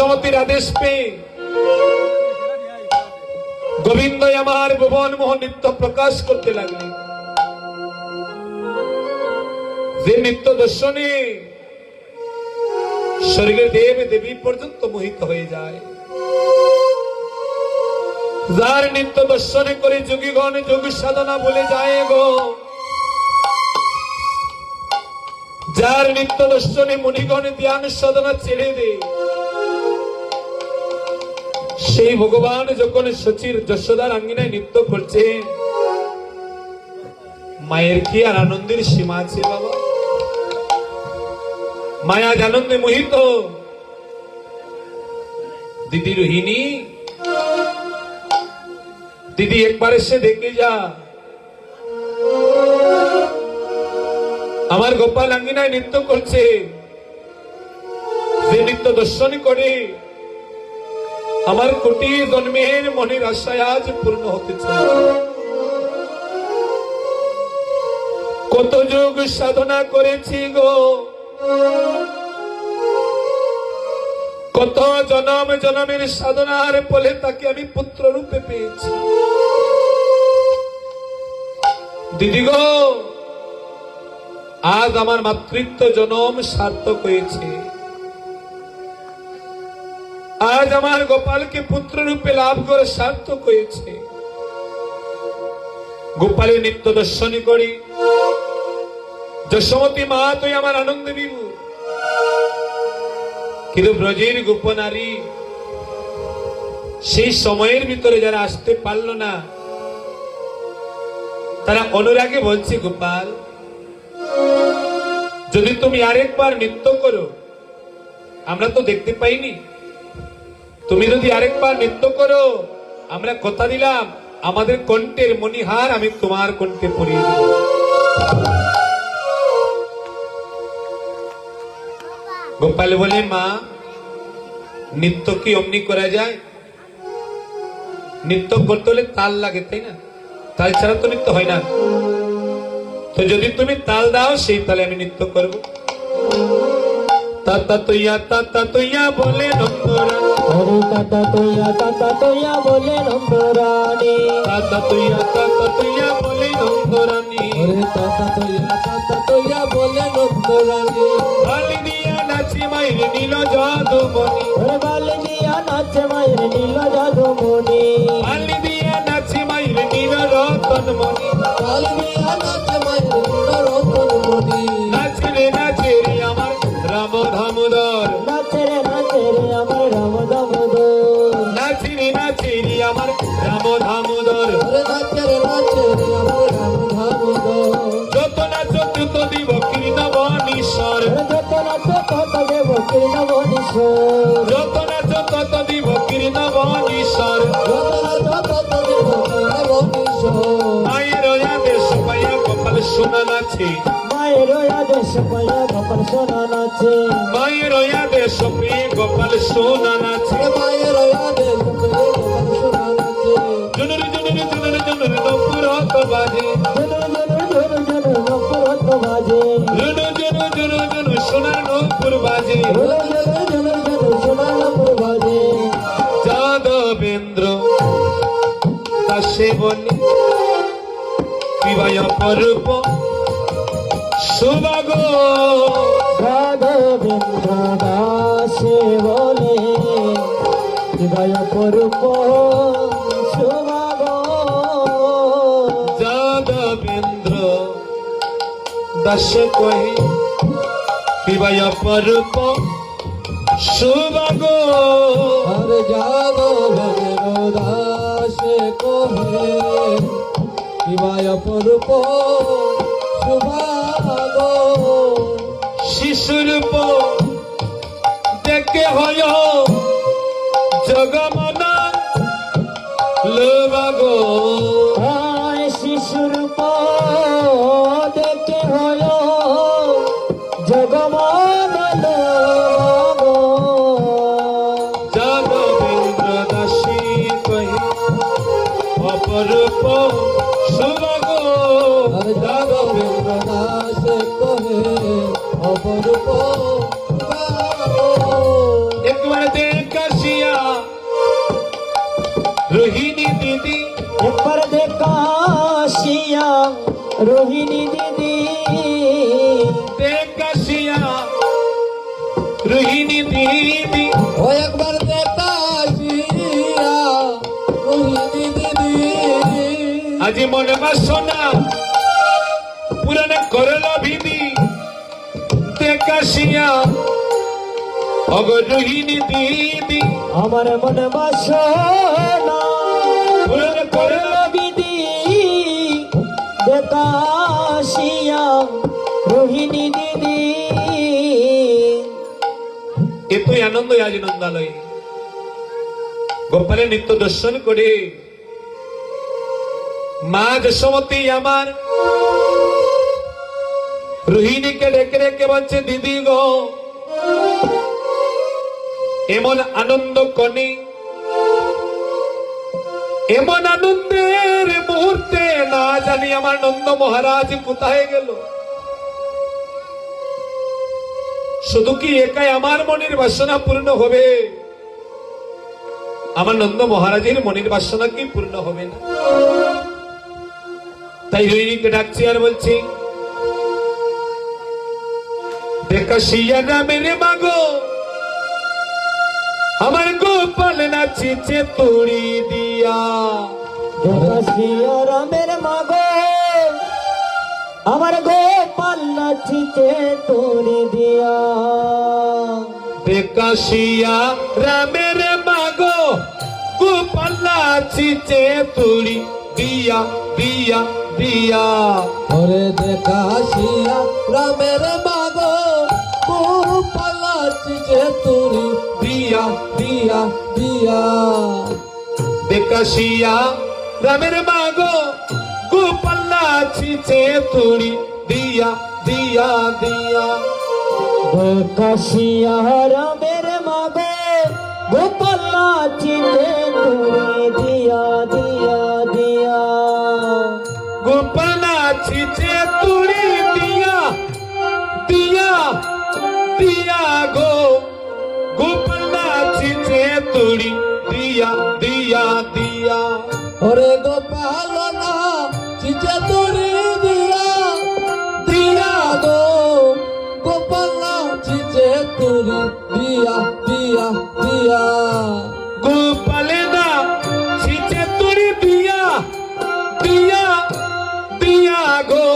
যশোমতির আদেশ পেয়ে গোবিন্দ আমার ভুবন মোহন নৃত্য প্রকাশ করতে লাগলেন। যে নৃত্য দর্শনে স্বর্গের দেব দেবী পর্যন্ত মোহিত হয়ে যায়। যার নিত্য দর্শনে করে যোগীগণ যোগ সাধনা বলে যায় গো। যার নিত্য দর্শনে মুনিগণ ধ্যান সাধনা ছেড়ে দে সেই ভগবান যখন সচির যশোদার আঙ্গিনায় নৃত্য করছে, মায়ের কি আর আনন্দের সীমা আছে বাবা? মায়া আনন্দে মোহিত। দিদি রোহিণী, দিদি একবার এসে দেখে যা। আমার গোপাল আঙ্গিনায় নৃত্য করছে। যে নৃত্য দর্শন করে আমার কোটি জন্মের মনের আশায় আজ পূর্ণ হতে চায় কত যুগ সাধনা করেছি গো। কত জনম জনমের সাধনার ফলে তাকে আমি পুত্র রূপে পেয়েছি। দিদি গো, আজ আমার মাতৃত্ব জনম সার্থক হয়েছে। আজ আমার গোপালকে পুত্র রূপে লাভ করে সার্থক হয়েছে। গোপালের নিত্য দর্শনী করি যশোমতী মা, তুই আমার আনন্দ বিভু। কিন্তু ব্রজের গোপনারী সেই সময়ের ভিতরে যারা আসতে পারল না, তারা অনুরাগে বলছে, গোপাল, যদি তুমি আরেকবার নৃত্য করো, আমরা তো দেখতে পাইনি। তুমি যদি আরেকবার নৃত্য করো, আমরা কথা দিলাম, আমাদের কণ্ঠের মণিহার আমি তোমার কণ্ঠে পরিয়ে দেব। গোপাল বলে, মা, নৃত্য কি অমনি করা যায়? নৃত্য করতে হলে তাল লাগে, তাই না? তাল ছাড়া তো নৃত্য হয় না। তো যদি তুমি তাল দাও, সেই তালে আমি নৃত্য করব। তাতা তুইয়া তাতা তুইয়া বলে নন্দরা হরে তাতা তোয়া তাতা তোয়া বলে নন্দরানী তাতা তুইয়া তাতা তুইয়া বলে নন্দরানী হরে তাতা তোয়া তাতা তোয়া বলে নন্দরানী বালি দিয়া নাচি মাইরে নীল জাদু মনি হরে বালে দিয়া নাচে মায়ের নীল জাদু মনি বালি দিয়া নাচি মাইরে নীল রতন মনি বালে দিয়া নাচে মায়ের নীল সোনা নাচে মায়ের আদেশ পাইয়া গোপাল সোনা নাচে মায়ের আদেশ পেয়ে গোপাল সোনা নাচে মায়ের আদেশ পাইয়া গোপাল সোনা নাচে জুনুর জুনুর জুনুর জুনুর নপুরত বাজে জনু জনু জনু জনু নপুরত বাজে জুনু জুনু জুনু জুনু সোনার নপুর বাজে জনু জনু জনু জনু সোনা নপুর বাজে যাদবেন্দ্র দাসে বলে বিবাহ পর্ব। সুভাগ রাধবেন্দ্র দাসে বলে বিবাহ পরূপ সুভাগ যাদবেন্দ্র দাসে কহি বিবাহ পর্ব। সুভাগ হরে বিবাহ অপরূপ শুভাগ শিশুরূপ দেখে হয় জগমনা লোভাগ। ਇੱਕ ਵਾਰ ਦੇਖਾ ਸ਼ਿਆ ਰੋਹਿਣੀ ਦੀਦੀ ਇੱਕ ਵਾਰ ਦੇਖਾ ਸ਼ਿਆ ਰੋਹਿਣੀ ਦੀਦੀ ਦੇਖਾ ਸ਼ਿਆ ਰੋਹਿਣੀ ਦੀਦੀ ਓ ਇੱਕ ਵਾਰ ਦੇਖਾ ਸ਼ਿਆ ਰੋਹਿਣੀ ਦੀਦੀ ਅਜੀ ਮਨ ਮਾ ਸੋਨਾ পুরানা করল দেখাশিয়া অগ রোহিণী দিদি। আমার মনে বাসনা। করল বিধি। রোহিণী দিদি। এতই আনন্দ আজ নন্দালয়ে। গোপালের নিত্য দর্শন করে। মা যশোমতী আমার রোহিণীকে ডেকে ডেকে বলছে, দিদি গো, এমন আনন্দ কনে। এমন আনন্দের মুহূর্তে না জানি আমার নন্দ মহারাজ কোথায় গেল। শুধু কি একাই আমার মনের বাসনা পূর্ণ হবে? আমার নন্দ মহারাজের মনের বাসনা কি পূর্ণ হবে না? তাই রোহিণীকে ডাকছি আর বলছি দেখা শিয়া রামের মাগো। আমার গোপাল নাচিছে তুড়ি দিয়া। দেখা আসিয়া রামের মাগো। আমার গোপাল নাচিতে তোরে দিয়া। দেখা শিয়া রামের মাগো গোপাল নাচিছে তুড়ি দিয়া দিয়া দিয়া। ওরে দেখা আসিয়া রামের মাগো। যে তুরি দিয়া দিয়া দিয়া। দেখাশিয়া রামের মাগো, গোপাল্লা ছিচে তুড়ি দিয়া দিয়া দিয়া। দেখাশিয়া রামের মাগো, গোপাল্লা নাচিতে তুরি দিয়া দিয়া দিয়া। গোপালে না ছিচে তুড়ি দিয়া দিয়া দিয়া গো।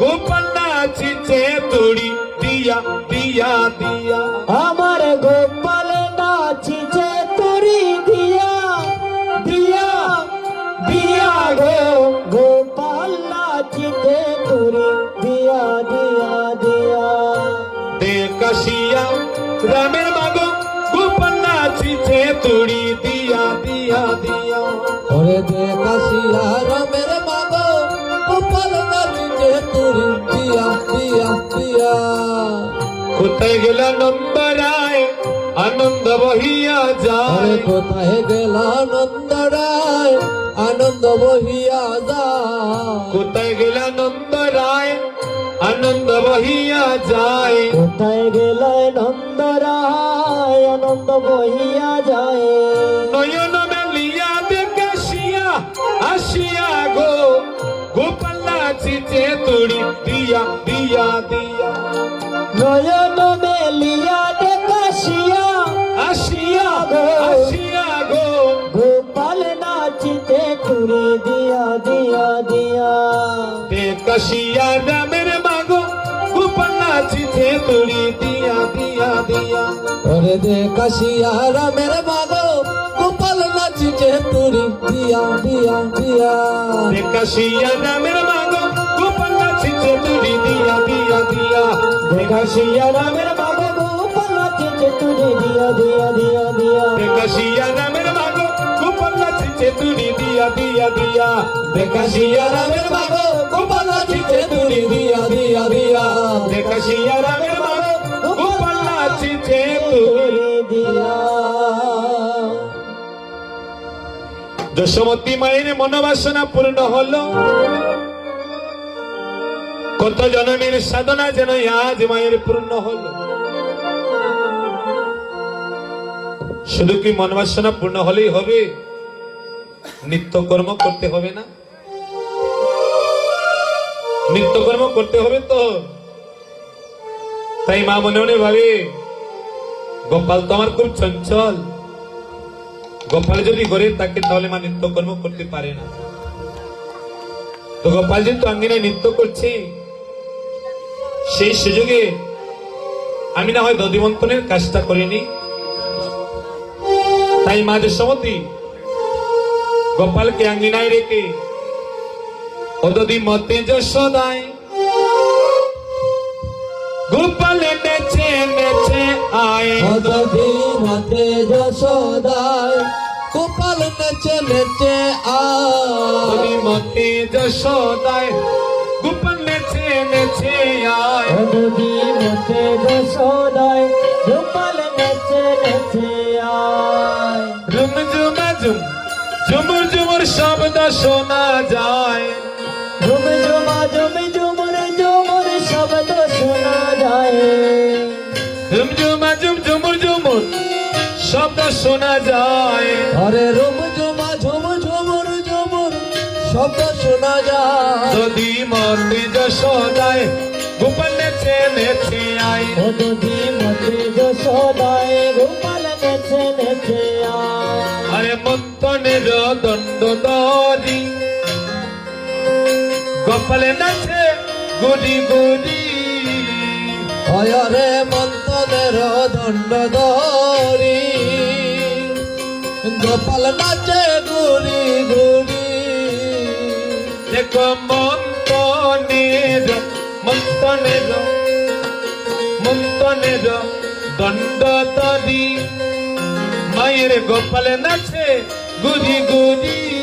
গোপাল্লা ছিচে তুড়ি দিয়া দিয়া দিয়া। আমার কোথায় গেল নম্বরায় আনন্দ বহিয়া যায়। কোথায় গেল নন্দরায় আনন্দ বহিয়া যা কোথায় গেল নন্দ রায় আনন্দ বহিয়া যায়। কোথায় গেলে নন্দরায় আনন্দ বহিয়া যায়। নয়ন মেলিয়া দেখাশিয়া আসিয়া গো। গোপাল্লা চিচে তুড়ি দিয়া দিয়া দিয়া। নয়ন দেখাশিয়া রামের মাগো গোপাল্লা চিচে তুড়ি দিয়া দিয়া দিয়া। ওরে দেখাশিয়া রামের মাগো গোপাল নাচিছে তুরি দিয়া দিয়া দিয়া। দেখাশিয়া রামের মাগো গোপাল্লা চিচে তুড়ি দিয়া দিয়া দিয়া। দেখাশিয়া রামের বাবা গোপাল নাচিতে তুরে দিয়া দিয়া দিয়া দিয়া। দেখাশিয়া রামের মাগো তুড়ি দিয়া দিয়া দিয়া। দেখাশিয়া রামের মাগো গোপাল্লা চিচে তুড়ি দিয়া দিয়া দিয়া। দেখাশিয়া রামের মাগো তুড়ি তুরে দিয়া যশোমতী মায়ের মনোবাসনা পূর্ণ হলো। কত জনমের সাধনা যেন আজ মায়ের পূর্ণ হলো। শুধু কি মনোবাসনা পূর্ণ হলেই হবে? নিত্যকর্ম করতে হবে না? নিত্যকর্ম করতে হবে তো? তাই মা মনে মনে ভাবে, গোপাল তো আমার খুব চঞ্চল। গোপাল যদি ঘরে থাকে তাহলে মা নিত্যকর্ম করতে পারে না। তো গোপাল যেহেতু আঙ্গিনায় নৃত্য করছে, সেই সুযোগে আমি না হয় দধিমন্থনের কাজটা করিনি। তাই মা যশোমতী গোপালকে আঙ্গিনায় রেখে অদদি মতে যশোদায় গোপাল নেচে নেচে আয় অদধি মতে যশোদায় গোপাল নেচে নেচে আয় মতে যশোদায় গোপাল নেচে নেচে আয় নদী মতে যশোদায় গোপাল নেচে নেচে আয় ঝুম ঝুম ঝুম ঝুমুর ঝুমুর শব্দ শোনা যায়। ঝুম ঝুমা ঝুম ঝুমুর ঝুমুর শব্দ শোনা যায়। ঝুম ঝুম ঝুম ঝুমুর ঝুমুর শব্দ শোনা যায়। আরে রুম ঝুমা ঝুম ঝুমুর ঝুমুর শব্দ শোনা যায়। যদি মতে যশোদায় গোপাল নেচে নেচে আয়। নদী মতে যশোদায় গোপাল নেচে নেচে মন্তনের দণ্ড দরি গোপালে নাচে গুড়ি গুড়ি অয়রে মন্তনের দণ্ড ধরি গোপাল নাচে গুড়ি গুড়ি দেখো মন্তনের মন্তনের মন্তনের দণ্ড দরি মায়ের গোপালে নাচে গুড়ি গুড়ি